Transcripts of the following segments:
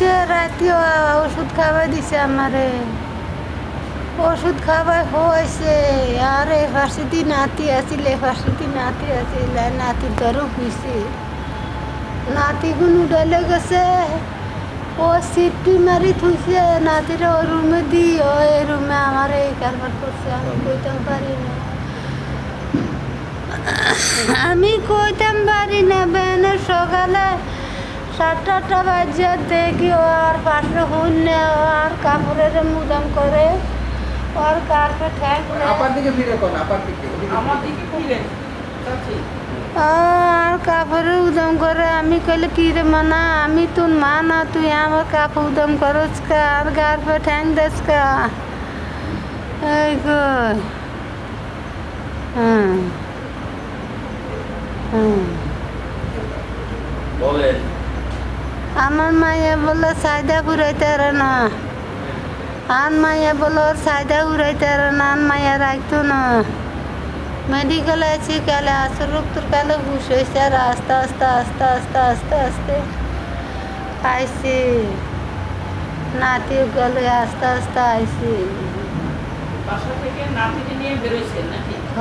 দিছে রাতে ওষুধ খাওয়াই দিছে আমারে। ওষুধ খাওয়াই হয়েছে আর ফাঁসিটি নাতি আছিল ফাঁসিটি নাতি আছিল নাতি ধরো হয়েছে নাতি গুণ উঠালে গেছে, ও সিটটি মারি থুইছে, নাতির ও রুমে দি, ও এই রুমে আমার এই কারবার করছে, আমি কইতাম পারি না। আমি কইতাম পারি না বেনের সকালে সাতটা আটটা বাজে দেখি ও আর পাশে শূন্য ও আর কাপড়ের মুদাম করে। ওর কার্পে ঠেক আপার দিকে ফিরে কোন? আপার দিকে আমার দিকে চাচি আর কাপড়ের উদম করে। আমি কইলে কি রে মানা? আমি তোর মা না তুই আমার কাপড় উদম করস কা? আর গার্পে ঠ্যাং দেস কা? এই গো হ্যাঁ হ্যাঁ বলেন। আমার মাইয়া বলে সাইদা পুরাইতে পারে না। আন মাইয়া বলে ওর সাইদা উড়াইতে পারে না আন মাইয়া রাখতো না। মেডিকেলে আছি কালে আসর রক্তর কালে হুশ হয়েছে আর আস্তে আস্তে আস্তে আস্তে আস্তে আস্তে আইসি। নাতি গলে আস্তে আস্তে আইসি। বাসা থেকে নাতিকে নিয়ে বেরোইছেন নাকি? হ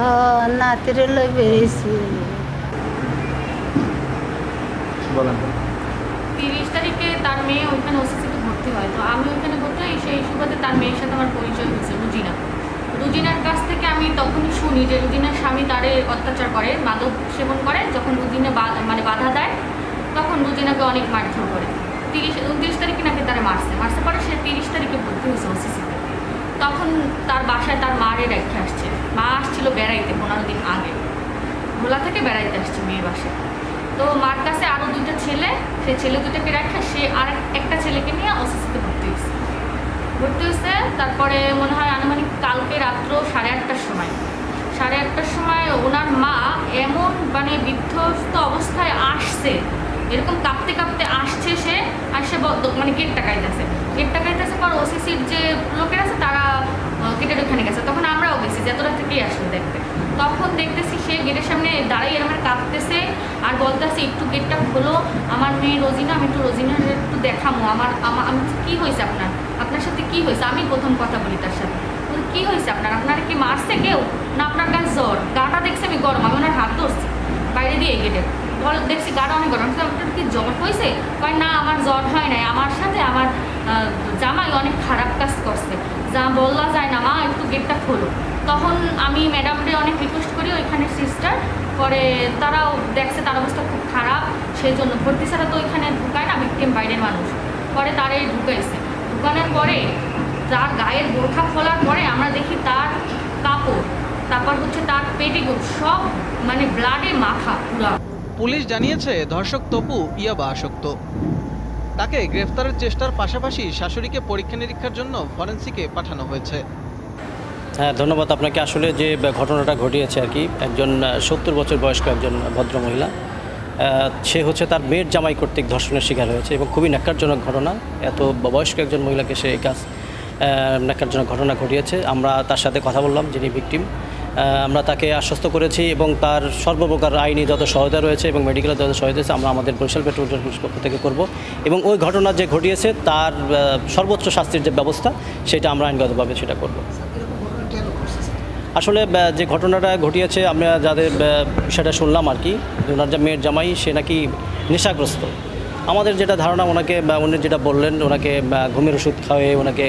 নাতিরে লই বেরিয়েছি বলেন। তিরিশ তারিখে তার মেয়ে ওইখানে ওসিসিতে ভর্তি হয়। তো আমি ওইখানে ভর্তি হই, সেই সুবাদে তার মেয়ের সাথে আমার পরিচয় হয়েছে, রুজিনা। রুজিনার কাছ থেকে আমি তখনই শুনি যে রুজিনার স্বামী তারে অত্যাচার করে, মাদক সেবন করে, যখন রুজিনা মানে বাধা দেয়, তখন রুজিনাকে অনেক মারধর করে। তিরিশ, উনত্রিশ তারিখে নাকি তারা মারছে। মারছে পরে সে তিরিশ তারিখে ভর্তি হয়েছে ওসিসিতে তখন তার বাসায় তার মারে রেখে আসছে। মা আসছিল বেড়াইতে পনেরো দিন আগে। ভোলা থেকে বেড়াইতে আসছে মেয়ের বাসায়। তো মার কাছে আরও দুইটা ছেলে, সেই ছেলে দুটাকে রাখা সে আর একটা ছেলেকে নিয়ে ওসিসিতে ভর্তি হয়েছে। ভর্তি হয়েছে, তারপরে মনে হয় আনুমানিক কালকে রাত্র সাড়ে আটটার সময়। সাড়ে আটটার সময় ওনার মা এমন মানে বিধ্বস্ত অবস্থায় আসছে, এরকম কাঁপতে কাঁপতে আসছে সে, আর সে মানে গেট টাকাইতেছে গেট টাকাইতেছে পর ওসিসির যে লোকের আছে তারা গেটের ওখানে গেছে। তখন আমরাও গেছি যে যতটা থেকেই আসলে দেখতে। তখন দেখতেছি সে গেটের সামনে দাঁড়িয়ে এরকম কাঁপতেছে আর বলতেছে, একটু গেটটা খোলো, আমার মেয়ে রোজিনা, আমি একটু রোজিনার একটু দেখামো। আমার আমার, আমি কি হয়েছে আপনার? আপনার সাথে কি হয়েছে? আমি প্রথম কথা বলি তার সাথে। কি হয়েছে আপনার? আপনার কি মারছে কেউ? না আপনার গায়ে জ্বর? গাটা দেখছি আমি গরম, আমি ওনার হাত ধরছি বাইরে দিয়ে গেটে। বল, দেখছি গাটা অনেক গরম। আপনার কি জ্বর হয়েছে? কয়, না, আমার জ্বর হয় নাই। আমার সাথে আমার জামাই অনেক খারাপ কাজ করছে। যা বললা যায় না, মা, একটু গেটটা খোলো। তখন আমি ম্যাডামরে অনেক রিকোয়েস্ট করি ওইখানে সিস্টার পরে তারাও দেখছে তার অবস্থা খুব খারাপ সেই জন্য ভর্তি ছাড়া তো ওইখানে ঢুকায় না ভিক্টিম বাইরের মানুষ। পরে তারাই ঢুকাইছে। ঢুকানোর পরে তার গায়ের বোরখা খোলার পরে আমরা দেখি তার কাপড়, তারপর হচ্ছে তার পেটিগুট সব মানে ব্লাডে মাখা পুরা। পুলিশ জানিয়েছে, ধর্ষক তপু, ইয়াবা আসক্ত। তাকে গ্রেফতারের চেষ্টার পাশাপাশি শাশুড়িকে পরীক্ষা নিরীক্ষার জন্য ফরেন্সিকে পাঠানো হয়েছে। হ্যাঁ ধন্যবাদ আপনাকে। আসলে যে ঘটনাটা ঘটিয়েছে আর কি, একজন সত্তর বছর বয়স্ক একজন ভদ্রমহিলা সে হচ্ছে তার মেয়ের জামাই কর্তৃক ধর্ষণের শিকার হয়েছে এবং খুবই ন্যাক্কারজনক ঘটনা। এত বয়স্ক একজন মহিলাকে সে এই কাজ ন্যাক্কারজনক ঘটনা ঘটিয়েছে। আমরা তার সাথে কথা বললাম, যিনি ভিকটিম। আমরা তাকে আশ্বস্ত করেছি এবং তার সর্বপ্রকার আইনি যত সহায়তা রয়েছে এবং মেডিকেলের যত সহায়তা আছে আমরা আমাদের বরিশাল পেট্রোল পক্ষ থেকে করব। এবং ওই ঘটনা যে ঘটিয়েছে, তার সর্বোচ্চ শাস্তির যে ব্যবস্থা, সেটা আমরা আইনগতভাবে সেটা করব। আসলে যে ঘটনাটা ঘটিয়েছে, আমরা যাদের সেটা শুনলাম আর কি ওনার যে মেয়ের জামাই, সে নাকি নেশাগ্রস্ত। আমাদের যেটা ধারণা, ওনাকে, বা উনি যেটা বললেন, ওনাকে ঘুমের ওষুধ খাওয়ে ওনাকে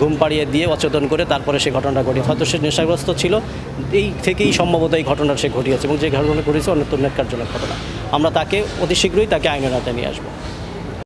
ঘুম পাড়িয়ে দিয়ে অচেতন করে তারপরে সে ঘটনাটা ঘটে হয়তো সে নেশাগ্রস্ত ছিল, এই থেকেই সম্ভবত এই ঘটনাটা সে ঘটিয়েছে এবং যে ঘটনা ঘটেছে অন্যতম নেটকারজনক ঘটনা আমরা তাকে অতি শীঘ্রই তাকে আইনের আতায় নিয়ে আসব।